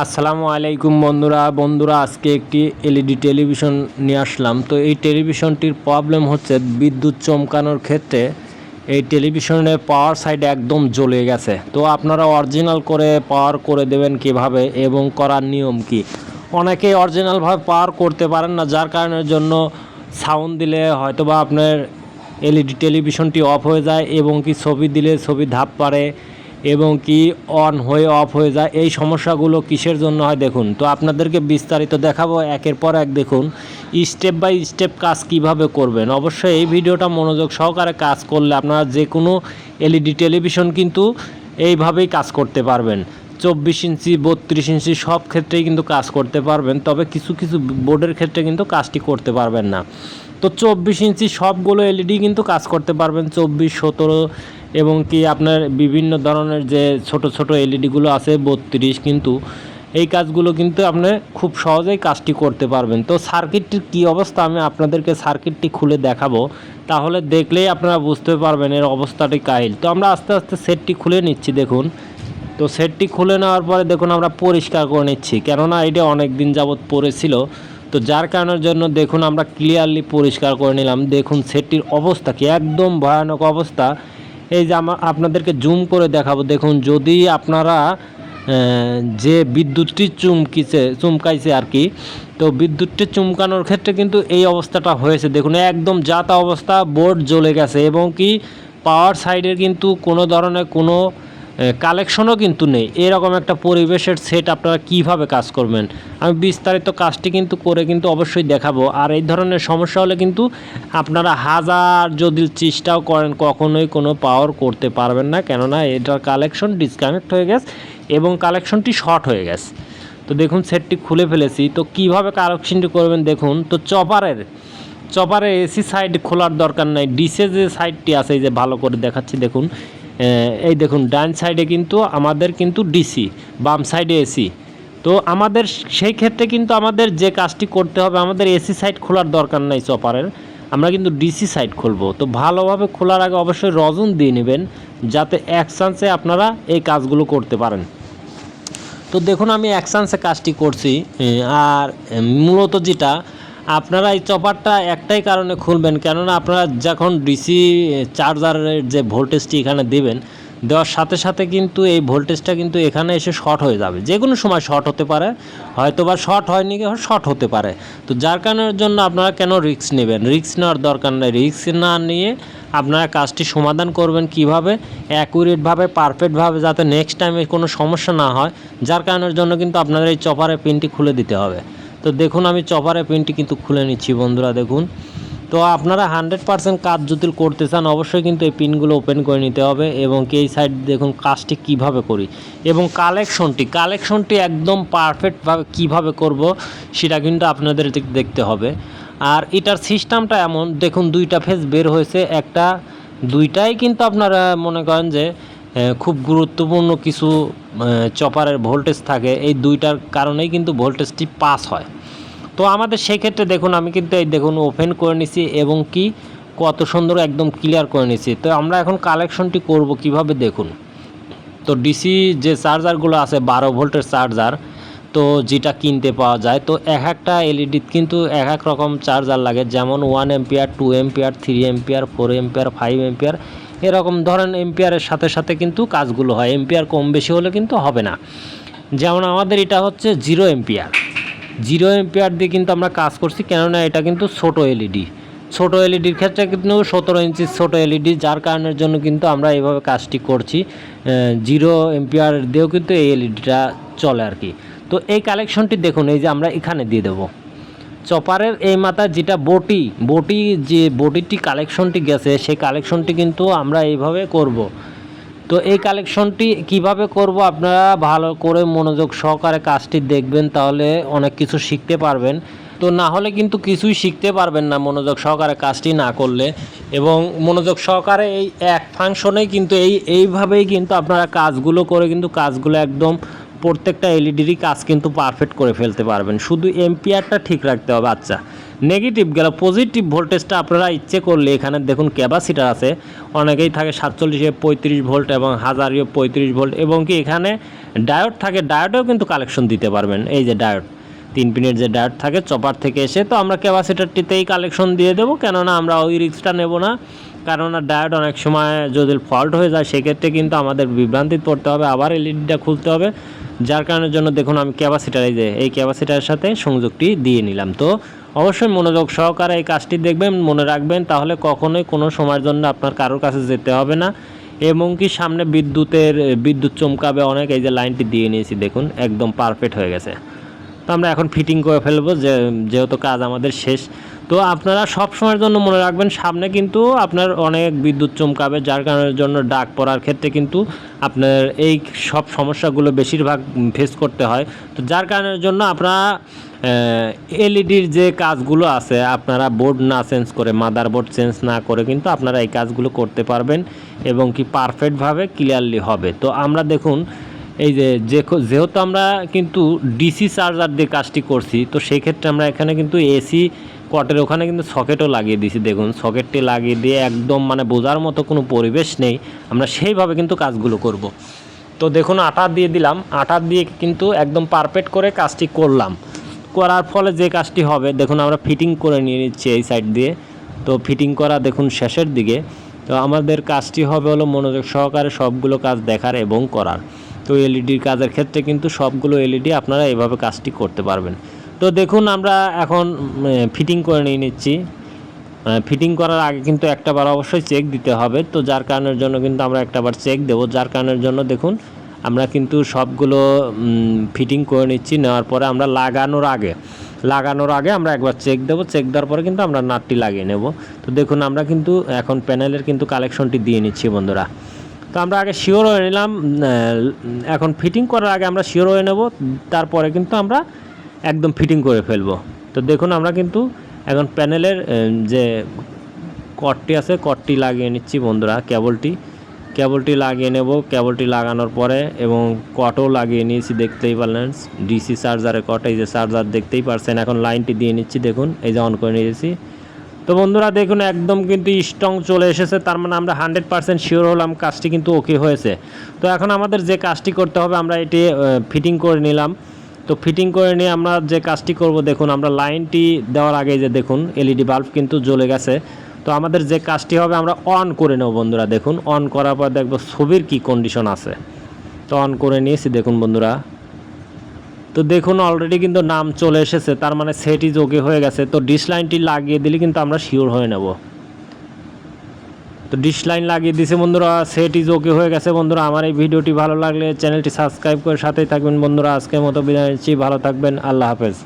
আসসালামু আলাইকুম বন্ধুরা। বন্ধুরা, আজকে একটি এলইডি টেলিভিশন নিয়ে আসলাম। তো এই টেলিভিশনটির প্রবলেম হচ্ছে বিদ্যুৎ চমকানোর ক্ষেত্রে এই টেলিভিশনের পাওয়ার সাইড একদম জ্বলে গেছে। তো আপনারা অরিজিনাল করে পাওয়ার করে দেবেন কীভাবে এবং করার নিয়ম কি? অনেকেই অরিজিনালভাবে পাওয়ার করতে পারেন না, যার কারণের জন্য সাউন্ড দিলে হয়তোবা আপনার এলইডি টেলিভিশনটি অফ হয়ে যায় এবং কি ছবি দিলে ছবি ধাপ পারে এবং কি অন হয়ে অফ হয়ে যায়, এই সমস্যাগুলো কিসের জন্য হয় দেখুন। তো আপনাদেরকে বিস্তারিত দেখাবো একের পর এক দেখুন স্টেপ বাই স্টেপ কাজ কীভাবে করবেন। অবশ্যই এই ভিডিওটা মনোযোগ সহকারে কাজ করলে আপনারা যে কোনো এলইডি টেলিভিশন কিন্তু এইভাবেই কাজ করতে পারবেন। চব্বিশ ইঞ্চি, বত্রিশ ইঞ্চি সব ক্ষেত্রেই কিন্তু কাজ করতে পারবেন, তবে কিছু কিছু বোর্ডের ক্ষেত্রে কিন্তু কাজটি করতে পারবেন না। তো চব্বিশ ইঞ্চি সবগুলো এলইডি কিন্তু কাজ করতে পারবেন, চব্বিশ, সতেরো এবং কি আপনার বিভিন্ন ধরনের যে ছোট ছোট এলইডিগুলো আছে, বত্রিশ কিন্তু এই কাজগুলো কিন্তু আপনি খুব সহজেই কাজটি করতে পারবেন। তো সার্কিটটির কী অবস্থা আমি আপনাদেরকে সার্কিটটি খুলে দেখাবো। তাহলে দেখলেই আপনারা বুঝতে পারবেন এর অবস্থাটি কাহিল। তো আমরা আস্তে আস্তে সেটটি খুলে নিচ্ছি দেখুন। তো সেটটি খুলে নেওয়ার পরে দেখুন আমরা পরিষ্কার করে নিচ্ছি, কেননা এটা অনেক দিন যাবৎ পড়েছিল। তো যার কারণের জন্য দেখুন আমরা ক্লিয়ারলি পরিষ্কার করে নিলাম। দেখুন সেটটির অবস্থা কি, একদম ভয়ানক অবস্থা। এই যে আমার আপনাদেরকে জুম করে দেখাবো, দেখুন, যদি আপনারা যে বিদ্যুৎটি চুমকিছে, চুমকাইছে আর কি, তো বিদ্যুৎটি চুমকানোর ক্ষেত্রে কিন্তু এই অবস্থাটা হয়েছে। দেখুন, একদম যাতা অবস্থা, বোর্ড জ্বলে গেছে এবং কি, পাওয়ার সাইডের কিন্তু কোনো ধরনের কোনো কালেকশনও কিন্তু নেই। এরকম একটা পরিবেশের সেট আপনারা কীভাবে কাজ করবেন? আমি বিস্তারিত কাজটি কিন্তু করে কিন্তু অবশ্যই দেখাবো। আর এই ধরনের সমস্যা হলে কিন্তু আপনারা হাজার যদি চেষ্টাও করেন, কখনোই কোনো পাওয়ার করতে পারবেন না। কেননা এটার কালেকশন ডিসকানেক্ট হয়ে গেছে এবং কালেকশনটি শর্ট হয়ে গেছে। তো দেখুন সেটটি খুলে ফেলেছি। তো কীভাবে কালেকশনটি করবেন দেখুন? তো চপারের চপারের এসি সাইড খোলার দরকার নাই। ডিসে যে সাইডটি আছে, এই যে ভালো করে দেখাচ্ছি, দেখুন। এই দেখুন, ডান সাইডে কিন্তু আমাদের কিন্তু ডিসি বাম সাইডে এসি তো আমাদের সেই ক্ষেত্রে কিন্তু আমাদের যে কাজটি করতে হবে, আমাদের এসি সাইড খোলার দরকার নাই চপারের। আমরা কিন্তু ডিসি সাইড খুলবো। তো ভালোভাবে খোলার আগে অবশ্যই রজন দিয়ে নেবেন, যাতে এক চান্সে আপনারা এই কাজগুলো করতে পারেন। তো দেখুন, আমি এক চান্সে কাজটি করছি আর মূলত যেটা আপনারা এই চপারটা একটাই কারণে খুলবেন, কেননা আপনারা যখন ডিসি চার্জারের যে ভোল্টেজটি এখানে দেবেন, দেওয়ার সাথে সাথে কিন্তু এই ভোল্টেজটা কিন্তু এখানে এসে শর্ট হয়ে যাবে। যে কোনো সময় শর্ট হতে পারে হয়তো বা শর্ট হয়নি শর্ট হতে পারে। তো যার কারণের জন্য আপনারা কেন রিস্ক নেবেন? রিস্ক নেওয়ার দরকার নেই। রিস্ক না নিয়ে আপনারা কাজটি সমাধান করবেন কীভাবে? অ্যাকুরেটভাবে, পারফেক্টভাবে, যাতে নেক্সট টাইমে কোনো সমস্যা না হয়। যার কারণের জন্য কিন্তু আপনাদের এই চপারের পিনটি খুলে দিতে হবে। তো দেখুন, আমি চপারের পিনটি কিন্তু খুলে নিচ্ছি বন্ধুরা, দেখুন। তো আপনারা হান্ড্রেড পার্সেন্ট কাজ যদি করতে চান, অবশ্যই কিন্তু এই পিনগুলো ওপেন করে নিতে হবে এবং এই সাইড দেখুন কাজটি কীভাবে করি। এবং কালেকশনটি কালেকশনটি একদম পারফেক্টভাবে কীভাবে করব সেটা কিন্তু আপনাদের দেখতে হবে। আর এটার সিস্টেমটা এমন, দেখুন দুইটা ফেজ বের হয়েছে, একটা, দুইটাই কিন্তু আপনারা মনে করেন যে খুব গুরুত্বপূর্ণ কিছু চপারের ভোল্টেজ থাকে। এই দুইটার কারণেই কিন্তু ভোল্টেজটি পাস হয়। তো আমাদের সেই ক্ষেত্রে দেখুন, আমি কিন্তু এই দেখুন ওপেন করে নিছি এবং কি কত সুন্দর একদম ক্লিয়ার করে নিছি। তো আমরা এখন কালেকশনটি করব কীভাবে দেখুন। তো ডিসি যে চার্জারগুলো আছে, বারো ভোল্টের চার্জার তো যেটা কিনতে পাওয়া যায়, তো এক একটা এলইডি কিন্তু এক এক রকম চার্জার লাগে। যেমন one ampere two ampere three ampere four ampere five ampere এরকম ধরেন এম্পিয়ারের সাথে সাথে কিন্তু কাজগুলো হয়। এম্পিয়ার কম বেশি হলে কিন্তু হবে না। যেমন আমাদের এটা হচ্ছে জিরো এম্পিয়ার জিরো এম্পিয়ার দিয়ে কিন্তু আমরা কাজ করছি, কেননা এটা কিন্তু ছোট এলইডি। ছোট এলইডির ক্ষেত্রে কিন্তু সতেরো ইঞ্চির ছোট এলইডি, যার কারণের জন্য কিন্তু আমরা এইভাবে কাজটি করছি। জিরো এম্পিয়ার দিয়েও কিন্তু এই এলইডিটা চলে আর কি। তো এই কালেকশনটি দেখুন, এই যে আমরা এখানে দিয়ে দেবো। চপারের এই মাথা যেটা বটি বটি যে বটিটি কালেকশনটি গেছে, সেই কালেকশনটি কিন্তু আমরা এইভাবে করব। তো এই কালেকশনটি কীভাবে করব আপনারা ভালো করে মনোযোগ সহকারে কাজটি দেখবেন, তাহলে অনেক কিছু শিখতে পারবেন। তো না হলে কিন্তু কিছুই শিখতে পারবেন না মনোযোগ সহকারে কাজটি না করলে। এবং মনোযোগ সহকারে এই এক ফাংশনেই কিন্তু এই, এইভাবেই কিন্তু আপনারা কাজগুলো করে কিন্তু কাজগুলো একদম প্রত্যেকটা এলইডিরই কাজ কিন্তু পারফেক্ট করে ফেলতে পারবেন। শুধু এম্পিয়ারটা ঠিক রাখতে হবে। আচ্ছা নেগেটিভ গেল। পজিটিভ ভোল্টেজটা আপনারা ইচ্ছে করলে এখানে দেখুন ক্যাপাসিটার আছে। অনেকেই থাকে সাতচল্লিশে পঁয়ত্রিশ ভোল্ট এবং হাজারিও পঁয়ত্রিশ ভোল্ট এবং কি এখানে ডায়োড থাকে ডায়োডেও কিন্তু কালেকশন দিতে পারবেন। এই যে ডায়োড তিন পিনের যে ডায়োড থাকে চপার থেকে এসে। তো আমরা ক্যাপাসিটারটিতেই কালেকশন দিয়ে দেবো। কেননা আমরা ওই রিক্সটা নেব না। কেননা ডায়োড অনেক সময় যদি ফল্ট হয়ে যায়, সেক্ষেত্রে কিন্তু আমাদের বিভ্রান্তি পড়তে হবে, আবার এলইডিটা খুলতে হবে। যার কারণের জন্য দেখুন, আমি ক্যাপাসিটার এই যে, এই ক্যাপাসিটারের সাথে সংযোগটি দিয়ে নিলাম। তো অবশ্যই মনোযোগ সহকারে এই কাজটি দেখবেন, মনে রাখবেন, তাহলে কখনোই কোনো সময়ের জন্য আপনার কারোর কাছে যেতে হবে না। এবং কি সামনে বিদ্যুতের, বিদ্যুৎ চমকাবে অনেক, এই যে লাইনটি দিয়ে নিয়েছি, দেখুন, একদম পারফেক্ট হয়ে গেছে। তো আমরা এখন ফিটিং করে ফেলব, যে, যেহেতু কাজ আমাদের শেষ তো আপনারা সব সময়ের জন্য মনে রাখবেন, সামনে কিন্তু আপনার অনেক বিদ্যুৎ চমকাবে, যার কারণের জন্য ডাক পড়ার ক্ষেত্রে কিন্তু আপনার এই সব সমস্যাগুলো বেশিরভাগ ফেস করতে হয়। তো যার কারণের জন্য আপনারা এলইডির যে কাজগুলো আছে, আপনারা বোর্ড না চেঞ্জ করে মাদার বোর্ড চেঞ্জ না করে কিন্তু আপনারা এই কাজগুলো করতে পারবেন এবং কি পারফেক্টভাবে ক্লিয়ারলি হবে। তো আমরা দেখুন, এই যে যেহেতু আমরা কিন্তু ডিসি চার্জার দিয়ে কাজটি করছি, তো সেই ক্ষেত্রে আমরা এখানে কিন্তু এসি কটের ওখানে কিন্তু সকেটও লাগিয়ে দিয়েছি, দেখুন। সকেটটি লাগিয়ে দিয়ে একদম মানে বোঝার মতো কোনো পরিবেশ নেই। আমরা সেইভাবে কিন্তু কাজগুলো করব। তো দেখুন, আটা দিয়ে দিলাম। আটা দিয়ে কিন্তু একদম পারফেক্ট করে কাজটি করলাম। করার ফলে যে কাজটি হবে, দেখুন, আমরা ফিটিং করে নিয়ে নিচ্ছি এই সাইড দিয়ে। তো ফিটিং করা দেখুন শেষের দিকে। তো আমাদের কাজটি হবে হলো মনোযোগ সহকারে সবগুলো কাজ দেখার এবং করার। তো এলইডির কাজের ক্ষেত্রে কিন্তু সবগুলো এলইডি আপনারা এভাবে কাজটি করতে পারবেন। তো দেখুন, আমরা এখন ফিটিং করে নিয়ে নিচ্ছি। ফিটিং করার আগে কিন্তু একটা বার অবশ্যই চেক দিতে হবে। তো যার কারণের জন্য কিন্তু আমরা একটা বার চেক দেবো। যার কারণের জন্য দেখুন, আমরা কিন্তু সবগুলো ফিটিং করে নিচ্ছি। নেওয়ার পরে আমরা লাগানোর আগে লাগানোর আগে আমরা একবার চেক দেবো। চেক দেওয়ার পরে কিন্তু আমরা নাটটি লাগিয়ে নেব। তো দেখুন, আমরা কিন্তু এখন প্যানেলের কিন্তু কালেকশনটি দিয়ে নিচ্ছি বন্ধুরা। তো আমরা আগে শিওর হয়ে নিলাম এখন ফিটিং করার আগে আমরা শিওর হয়ে নেব। তারপরে কিন্তু আমরা একদম ফিটিং করে ফেলব। তো দেখুন, আমরা কিন্তু এখন প্যানেলের যে কটটি আছে, কটটি লাগিয়ে নিচ্ছি বন্ধুরা, কেবলটি। কেবলটি লাগিয়ে নেব, কেবলটি লাগানোর পরে, এবং কটও লাগিয়ে নিয়েছি, দেখতেই পারলেন। ডিসি চার্জারের কট, এই যে চার্জার দেখতেই পারছেন, এখন লাইনটি দিয়ে নিচ্ছি, দেখুন, এই যে অন করে নিয়েছি। তো বন্ধুরা, দেখুন, একদম কিন্তু স্ট্রং চলে এসেছে, তার মানে আমরা হান্ড্রেড পার্সেন্ট শিওর হলাম, কাজটি কিন্তু ওকে হয়েছে। তো এখন আমাদের যে কাজটি করতে হবে, আমরা এটি ফিটিং করে নিলাম। তো ফিটিং করে নিয়ে আমরা যে কাজটি করব, দেখুন, আমরা লাইনটি দেওয়ার আগে যে দেখুন এলইডি বাল্ব কিন্তু জ্বলে গেছে। তো আমাদের যে কাজটি হবে, আমরা অন করে নেব বন্ধুরা, দেখুন। অন করার পর দেখব ছবির কি কন্ডিশন আছে। তো অন করে নিয়েছি, দেখুন বন্ধুরা। তো দেখুন অলরেডি কিন্তু নাম চলে এসেছে, তার মানে সেটি যোগে হয়ে গেছে। তো ডিশ লাইনটি লাগিয়ে দিলে কিন্তু আমরা শিওর হয়ে নেব। তো ডিশ লাইন লাগিয়ে দিছে বন্ধুরা সেট ইজ ওকে হয়ে গেছে বন্ধুরা। আমার এই ভিডিওটি ভালো লাগলে চ্যানেলটি সাবস্ক্রাইব করে সাথেই থাকবেন বন্ধুরা। আজকের মতো বিদায় নিচ্ছি, ভালো থাকবেন, আল্লাহ হাফেজ।